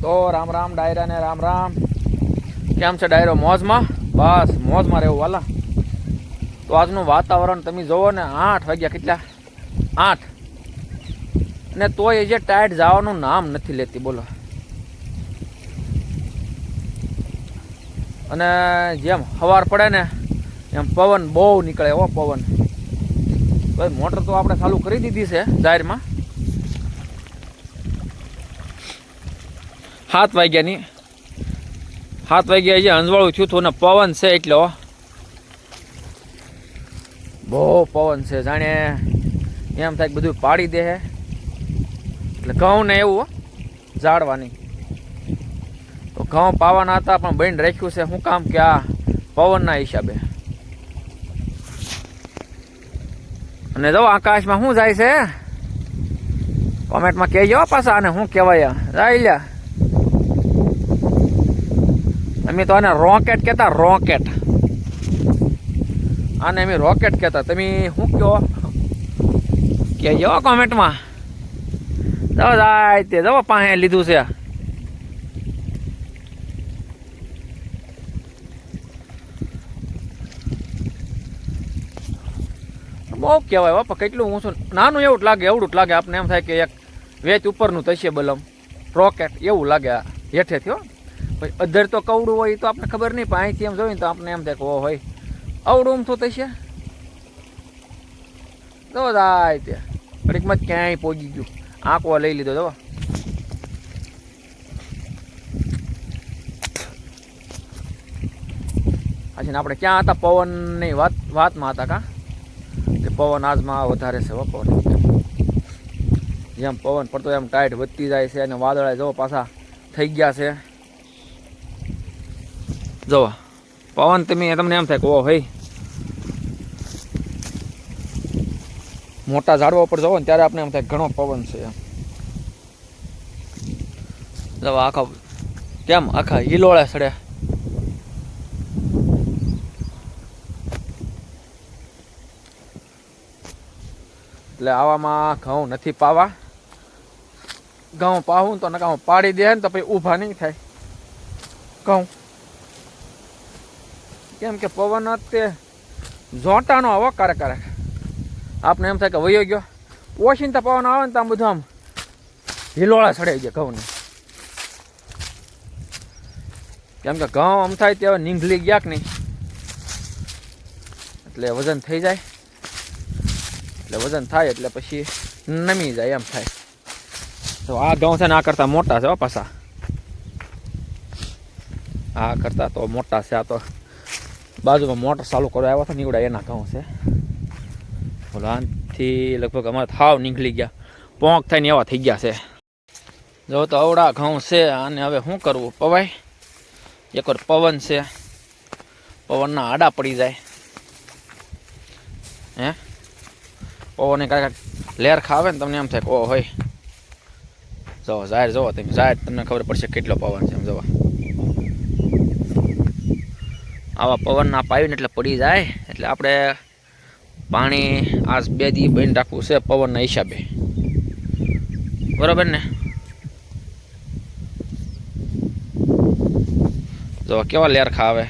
તો રામ રામ, ડાયરા ને રામ રામ. કેમ છે ડાયરો મોજમાં? બસ, મોજમાં રહેવું વાલા તો આજનું વાતાવરણ તમે જુઓ ને, આઠ વાગ્યા કેટલા? આઠ. ને તોય જે ટાઈટ જવાનું નામ નથી લેતી, બોલો. અને જેમ સવાર પડે ને, એમ પવન બહુ નીકળે હો, પવન. ભાઈ, મોટર તો આપણે ચાલુ કરી દીધી છે, જાહેરમાં. સાત વાગ્યાની. સાત વાગ્યા જે અંજવાળું થયું હતું ને પવન છે એટલે બહુ પવન છે, જાણે એમ થાય બધું પાડી દે એટલે ઘઉં ને એવું ઝાડવાની. તો ઘઉં પાવાના હતા, પણ બંધ રાખ્યું છે, શું કામ કે આ પવનના હિસાબે. અને જો આકાશમાં શું જાય છે? કોમેન્ટમાં કહેજો પાછા આને શું કહેવાય? જાય લ્યા અમે તો આને રોકેટ કહેતા, રોકેટ. આને અમે રોકેટ કહેતા. તમે શું કહો? કહેજો કોમેન્ટમાં. જવો જાય તે. જવો પાસે લીધું છે. બહુ કહેવાય બાપા કેટલું ઊંચું. નાનું એવું લાગે, એવડું જ લાગે. આપણે એમ થાય કે એક વેચ ઉપરનું થશે બલમ. રોકેટ, એવું લાગે હેઠેથી હો. પછી અધર તો કવડું હોય તો આપણે ખબર નહીં, પણ અહીંથી એમ જોઈએ તો આપણે એમ થાય હોય અવડું ઊમથું થશે? જો જાય ત્યાં. ઘડીકમાં ક્યાંય પહોંચી ગયું. આંકવા લઈ લીધો જો પછી આપણે ક્યાં હતા? પવનની વાત, વાતમાં હતા કા? કે પવન આજમાં વધારે છે પવન. જેમ પવન પડતો એમ ટાઈટ વધતી જાય છે અને વાદળા જો પાછા થઈ ગયા છે. જો પવન તમે, તમને એમ થાય કે ઓ ભાઈ મોટા ઝાડવા ઉપર જવો ને, ત્યારે આપણે એમ થાય ઘણો પવન છે એમ. જવા આખા કેમ? આખા હિલોળે સડ્યા એટલે આવામાં ઘઉં નથી પાવા. ઘઉં પાવું તો નકા પાડી દે ને તો પછી ઊભા નહીં થાય. ઘઉં કેમ કે પવન જ તે ઝોંટાનો આવો કરે કરે. આપણે એમ થાય કે વયો ગયો. ઓશિંતા પવન આવે ને તો આમ બધું આમ હિલોળા ચડાઈ જાય ઘઉંને. કેમ કે ઘઉં આમ થાય તે હવે નીંઘલી ગયા કે નહીં? એટલે વજન થઈ જાય. એટલે વજન થાય એટલે પછી નમી જાય એમ થાય. તો આ ઘઉં છે ને આ કરતાં મોટા છે પાછા. આ કરતાં તો મોટા છે આ તો. બાજુમાં મોટર ચાલુ કરવા આવ્યા હતા નીવડા એના ઘઉં છે. આનથી લગભગ અમારે થાવ નીકળી ગયા. પોંક થઈને એવા થઈ ગયા છે. જો તો અવડા ઘઉં છે અને હવે શું કરવું? પવાય? એક વાર પવન છે. પવનના આડા પડી જાય. હે? પવને કાંઈક લેર ખાવે ને તમને એમ થાય કે, ઓ, હોય. જો, જાહેર જોવો તમે. જાહેર તમને ખબર પડશે કેટલો પવન છે, એમ જોવા. આવા પવનના પાવીને એટલે પડી જાય. એટલે આપણે પાણી આ બે દી બની રાખવું છે પવનના હિસાબે. બરાબર ને? જો કેવા લેરખા આવે.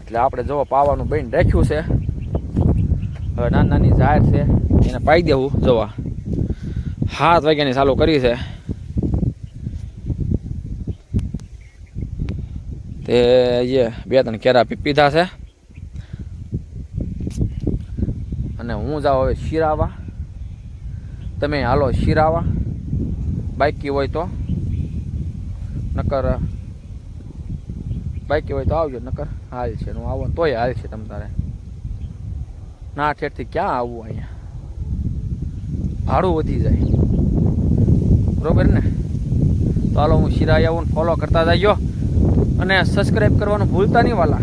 એટલે આપણે જો પાવાનું બની રાખ્યું છે. હવે નાની નાની ઝાડ છે, એને પાઈ દેવું, જોવા. સાત વાગ્યાની ચાલુ કરી છે. તે જે બે ત્રણ કેરા પીધા છે. અને હું જાઉં હવે શિરાવા. તમે હાલો શિરાવા. બાઇકી હોય તો. નકર બાઇકી હોય તો આવજો, નકર હાલ છે, હું આવો તોય હાલ છે તમ તારે. ના ઠેઠથી ક્યાં આવવું અહીંયા? ભાડું વધી જાય. બરોબર ને? તો હાલો હું શિરાઈ આવું ફોલો કરતા જઈજો અને સબસ્ક્રાઈબ કરવાનું ભૂલતા નહીં વાલા.